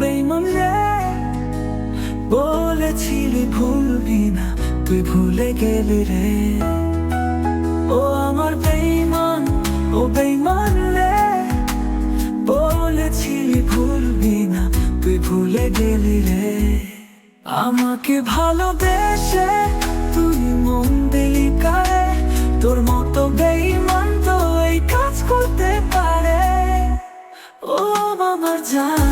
বেইমান রে বলেছিলি ভুলবি না, তুই ভুলে গেলি রে। ও আমার বেইমান, ও বেইমান রে। বলেছিলি ভুলবি না, তুই ভুলে গেলি রে। আমাকে ভালোবেসে তুই মন দিলি কারে, তোর মতো বেইমান তো এই কাজ করতে পারে। ও আমার জান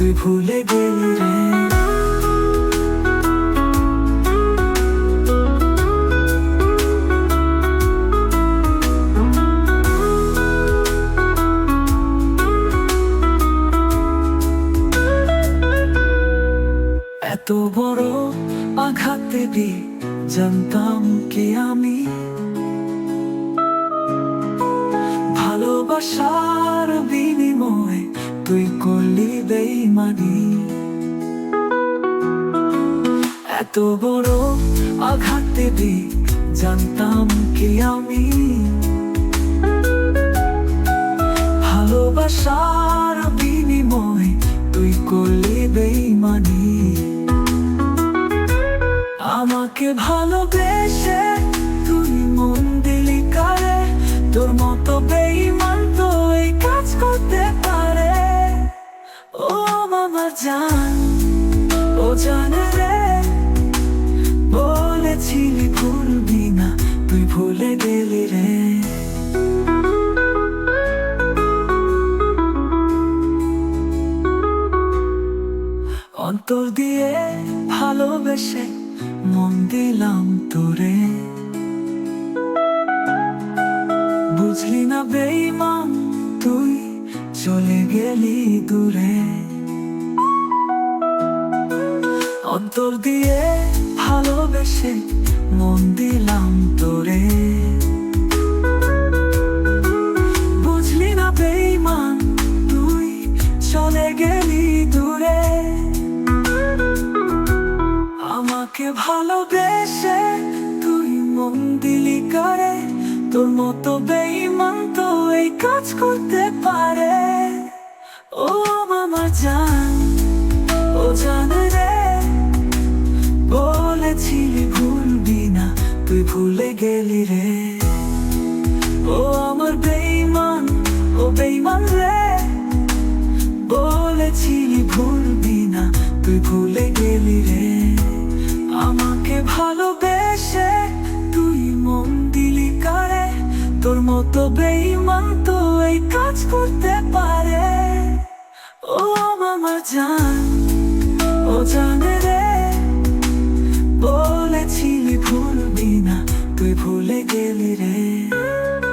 তুই ভুলে গেলি রে। এত বড় আঘাত দেবি জানতাম কি আমি? ভালোবাসার বিনিময় তুই করলি বেইমানি। এত বড় আঘাত দেবি, জানতাম কি আমি। ভালোবাসার বিনিময় তুই করলি বেইমানি। আমাকে ভালোবেসে তুই মন দিলি কারে, তোর মতো বেইমান জানে রে বলেছিলি ভুলবি না, তুই ভুলে গেলি রে। অন্তর দিয়ে ভালোবেসে মন দিলাম তোরে। বুঝলি না বেইমান তুই চলে গেলি দূরে। অন্তর দিয়ে ভালোবেসে মন দিলাম তোরে। বুঝলি না বেইমান, তুই চলে গেলি দূরে। আমাকে ভালোবেসে তুই মন দিলি কারে? তোর মতো বেইমান তো এই কাজ করতে পারে। ও মামা জান তুই ভুলে গেলি রে। ও আমার বেইমান ও বেইমান রে। বলেছিলি ভুলবি না, তুই ভুলে গেলি রে। আমাকে ভালোবেসে তুই মন দিলি কারে। তোর মতো বেইমান তো এই কাজ করতে পারে। ও মামা জান, ও জানে গেলি রে